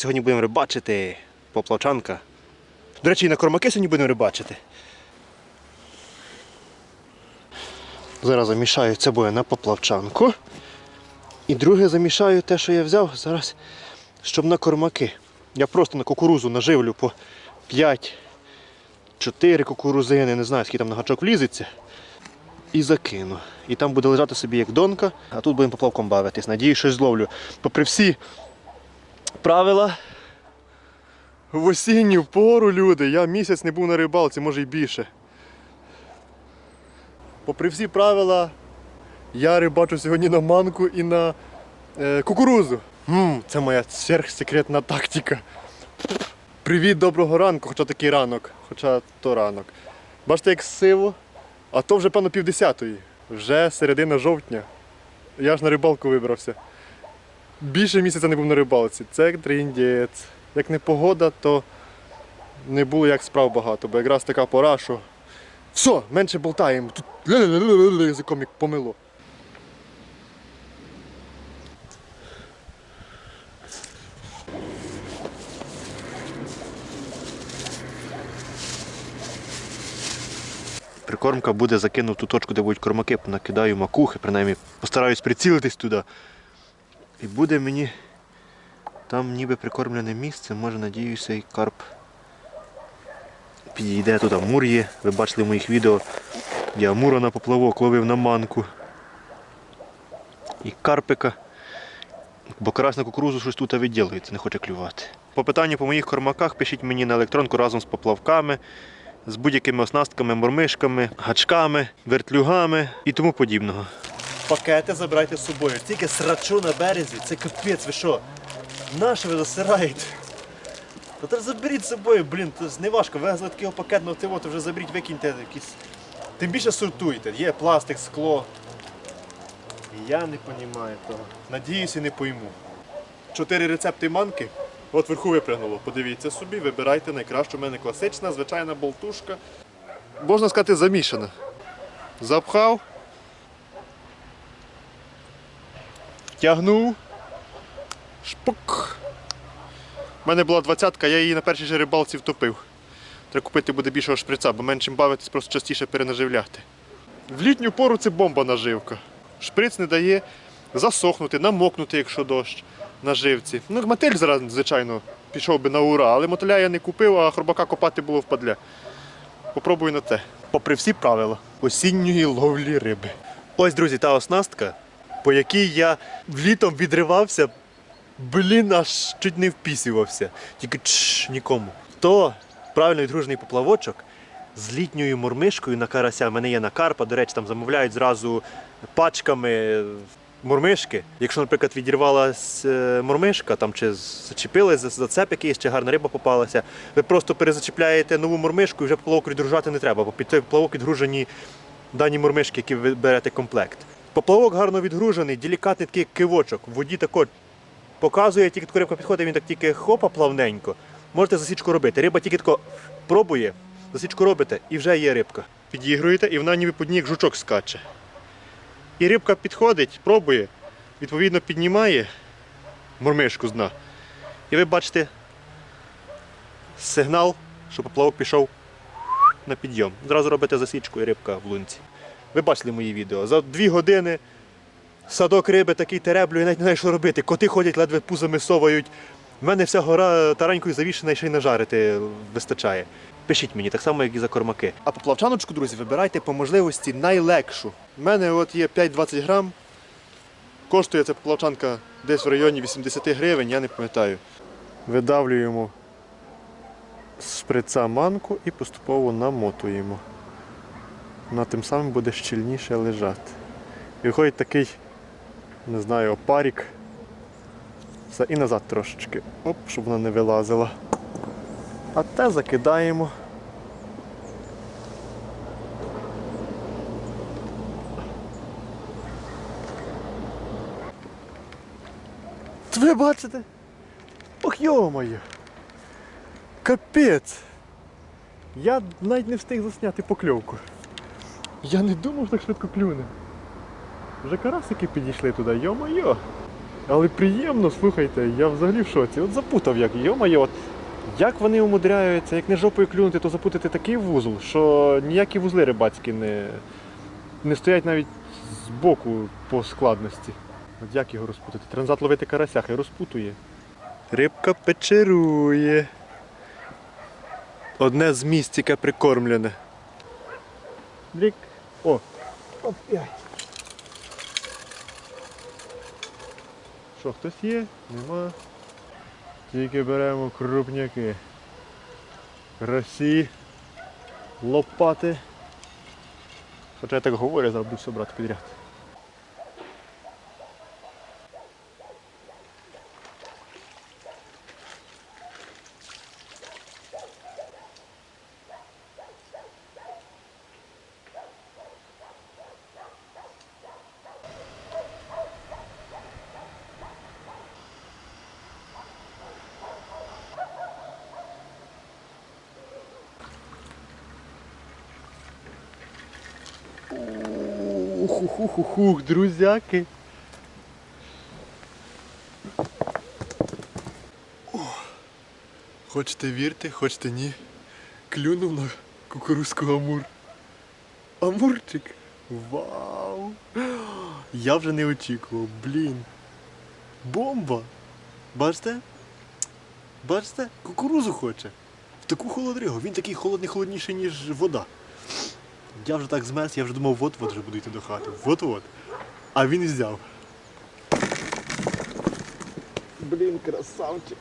Сьогодні будемо рибачити поплавчанка. До речі, і на кормаки сьогодні будемо рибачити. Зараз замішаю це буде на поплавчанку. І друге замішаю те, що я взяв зараз, щоб на кормаки. Я просто на кукурузу наживлю по 5-4 кукурузини, не знаю, скільки там на гачок влізеться. І закину. І там буде лежати собі як донка, а тут будемо поплавком бавитись. Надію, щось зловлю. Попри всі правила. В осінню пору, люди, я місяць не був на рибалці, може й більше. Попри всі правила, я рибачу сьогодні на манку і на е, кукурузу. Ммм, це моя сверхсекретна тактика. Привіт, доброго ранку, хоча такий ранок, хоча то ранок. Бачите, як сиво, а то вже певно півдесятої. Вже середина жовтня. Я ж на рибалку вибрався. Більше місяця не був на рибалці. Це тріндець. Як не погода, то не було як справ багато, бо якраз така пора, що. Все, менше болтаємо. Тут язиком як помило. Прикормка буде закинув ту точку, де будуть кормаки, накидаю макухи, принаймні постараюсь прицілитись туди. І буде мені там ніби прикормлене місце, може надіюся і карп підійде туди. Мур є. Ви бачили в моїх відео. Я мура на поплавок ловив на манку. І карпика. Бо карась на кукурузу щось тут відділується, не хоче клювати. По питанню по моїх кормаках пишіть мені на електронку разом з поплавками, з будь-якими оснастками, мормишками, гачками, вертлюгами і тому подібного. Пакети забирайте з собою. Тільки срачу на березі, це капець, ви що? Нащо ви засираєте? Та то заберіть з собою, блін, це не важко. Везли такий пакет, ну ти от вже заберіть, викиньте якісь. Тим більше сортуйте. Є пластик, скло. Я не розумію того. Надіюся, не пойму. Чотири рецепти манки. От вверху випрягнуло. Подивіться собі, вибирайте найкращу. У мене класична, звичайна болтушка. Можна сказати, замішана. Запхав. Тягнув. Шпук. У мене була двадцятка, я її на першій же рибалці втопив. Треба купити буде більшого шприца, бо меншим бавитись, просто частіше перенаживляти. В літню пору це бомба наживка. Шприц не дає засохнути, намокнути, якщо дощ на живці. Ну, мотель звичайно, пішов би на ура, але мотиля я не купив, а хробака копати було впадля. Попробую на те. Попри всі правила осінньої ловлі риби. Ось, друзі, та оснастка, по якій я літом відривався Блін, аж чуть не впісювався. Тільки чш, нікому. То правильно відгружений поплавочок з літньою мурмишкою на карася. У мене є на карпа, до речі, там замовляють зразу пачками мурмишки. Якщо, наприклад, відірвалась е, мурмишка, там чи зачепилась за зацеп якийсь, чи гарна риба попалася, ви просто перезачіпляєте нову мурмишку і вже поплавок відгружати не треба, бо під той поплавок відгружені дані мурмишки, які ви берете комплект. Поплавок гарно відгружений, делікатний такий кивочок. В воді тако показує, тільки рибка підходить, він так тільки хопа плавненько. Можете засічку робити. Риба тільки тако пробує, засічку робите і вже є рибка. Підігруєте і вона ніби по дні як жучок скаче. І рибка підходить, пробує, відповідно піднімає мурмишку з дна. І ви бачите сигнал, що поплавок пішов на підйом. Зразу робите засічку і рибка в лунці. Ви бачили мої відео. За дві години садок риби такий тереблю, я навіть не знаю, що робити. Коти ходять, ледве пузами совають. У мене вся гора таранькою завішена і ще й нажарити вистачає. Пишіть мені, так само, як і за кормаки. А поплавчаночку, друзі, вибирайте по можливості найлегшу. У мене от є 5-20 грам. Коштує ця поплавчанка десь в районі 80 гривень, я не пам'ятаю. Видавлюємо з шприца манку і поступово намотуємо. Вона тим самим буде щільніше лежати. І виходить такий, не знаю, опарік. Все, і назад трошечки. Оп, щоб вона не вилазила. А те закидаємо. Ви бачите? Ох йо-моє! Капець! Я навіть не встиг засняти покльовку. Я не думав, що так швидко клюне. Вже карасики підійшли туди, йо-моє. Але приємно, слухайте, я взагалі в шоці. От запутав як, йо-моє, от як вони умудряються, як не жопою клюнути, то запутати такий вузол, що ніякі вузли рибацькі не, не стоять навіть з боку по складності. От як його розпутати? Транзат ловити карася, хай розпутує. Рибка печерує. Одне з місць, яке прикормлене. Блік. О. Оп. Що, хтось є? Нема. Тільки беремо крупняки. Красі. Лопати. Хоча я так говорю, зараз буду все брати підряд. Ух-ух-ух, друзяки. Хочете вірте, хочете ні. Клюнув на кукурузку амур. Амурчик. Вау! Я вже не очікував, блін. Бомба! Бачите? Бачите? Кукурузу хоче. В таку холодригу. Він такий холодний, холодніший, ніж вода. Я вже так змерз, я вже думав, от-от вже буду йти до хати. От-от. А він взяв. Блін, красавчик.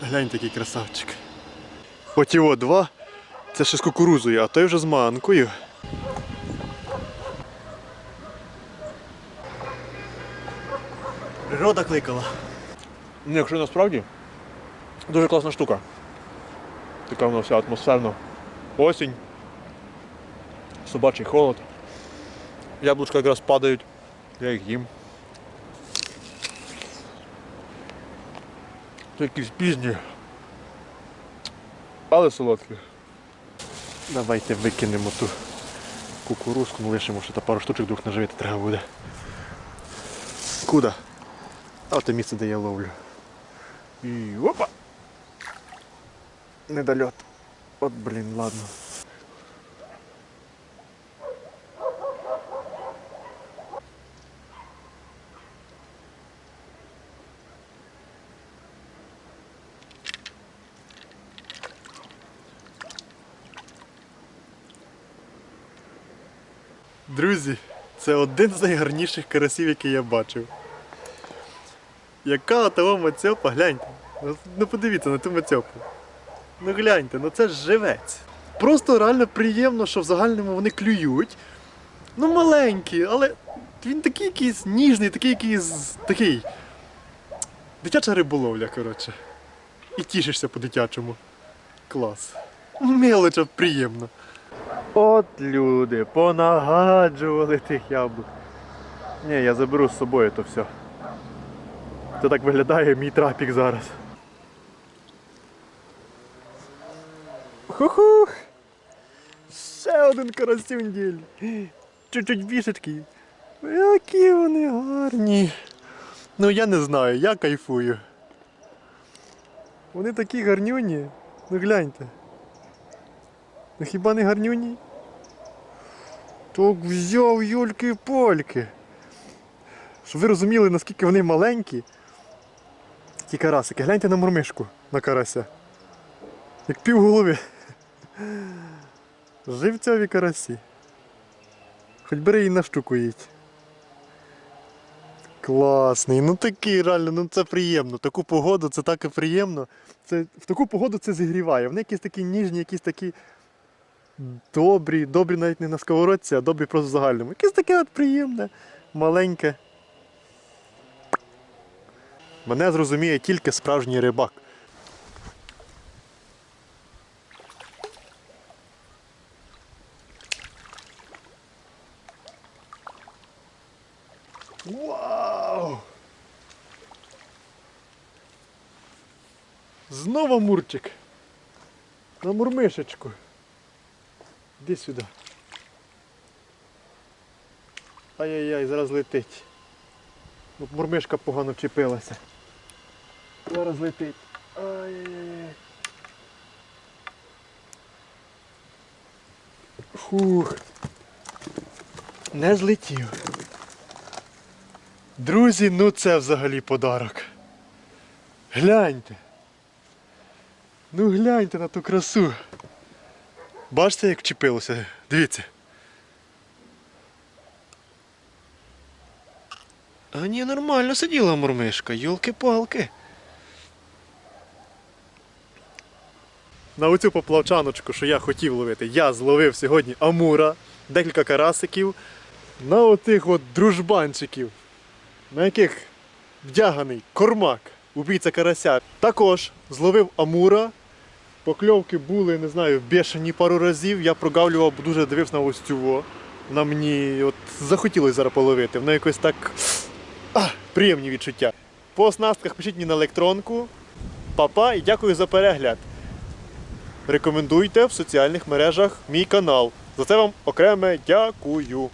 Глянь такий красавчик. От його два. Це ще з кукурузою, а той вже з манкою. Природа кликала. Ну, якщо насправді, дуже класна штука. Така вона вся атмосферна. Осінь, собачий холод. Яблучка якраз падають, я їх їм. Це якісь пізні. Але солодкі. Давайте викинемо ту кукурузку, ну лишимо, що та пару штучок двох наживити треба буде. Куди? А те місце, де я ловлю. І опа! Недольот. От блін, ладно. Друзі, це один з найгарніших карасів, який я бачив. Яка того мацьопа, гляньте. Ну, Ну подивіться на ту мацьопу. Ну гляньте, ну це ж живець. Просто реально приємно, що в загальному вони клюють. Ну маленькі, але він такий якийсь ніжний, такий якийсь такий. Дитяча риболовля, коротше. І тішишся по-дитячому. Клас. Мелоча приємно. От люди, понагаджували тих яблук. Ні, я заберу з собою то все. Це так виглядає мій трапік зараз. Ху-ху! Ще один карасюнділь. Чуть-чуть бішечки. Які вони гарні. Ну я не знаю, я кайфую. Вони такі гарнюні. Ну гляньте. Ну хіба не гарнюні? Так взяв юльки польки. Щоб ви розуміли, наскільки вони маленькі. Ті карасики. Гляньте на мурмишку на карася. Як пів голови. Живцьові карасі. Хоч бери її на штуку їдь. Класний, ну такий реально, ну це приємно. Таку погоду це так і приємно. Це, в таку погоду це зігріває. Вони якісь такі ніжні, якісь такі добрі, добрі навіть не на сковородці, а добрі просто в загальному. Якесь таке от приємне, маленьке. Мене зрозуміє тільки справжній рибак. Вау! Знову мурчик. На мурмишечку. Іди сюди. Ай-яй-яй, зараз летить. Мурмишка погано вчепилася. Зараз летить. Ай-яй-яй. Фух. Не злетів. Друзі, ну це взагалі подарок. Гляньте. Ну гляньте на ту красу. Бачите, як вчепилося? Дивіться. А ні, нормально сиділа мурмишка, йолки-палки. На оцю поплавчаночку, що я хотів ловити, я зловив сьогодні амура, декілька карасиків, на отих от дружбанчиків, на яких вдяганий кормак, убійця карася. Також зловив амура. Покльовки були, не знаю, бешені пару разів. Я прогавлював, дуже дивився на ось цього. На мені от захотілося зараз половити. Воно якось так а, приємні відчуття. По оснастках пишіть мені на електронку. Папа і дякую за перегляд. Рекомендуйте в соціальних мережах мій канал. За це вам окреме дякую.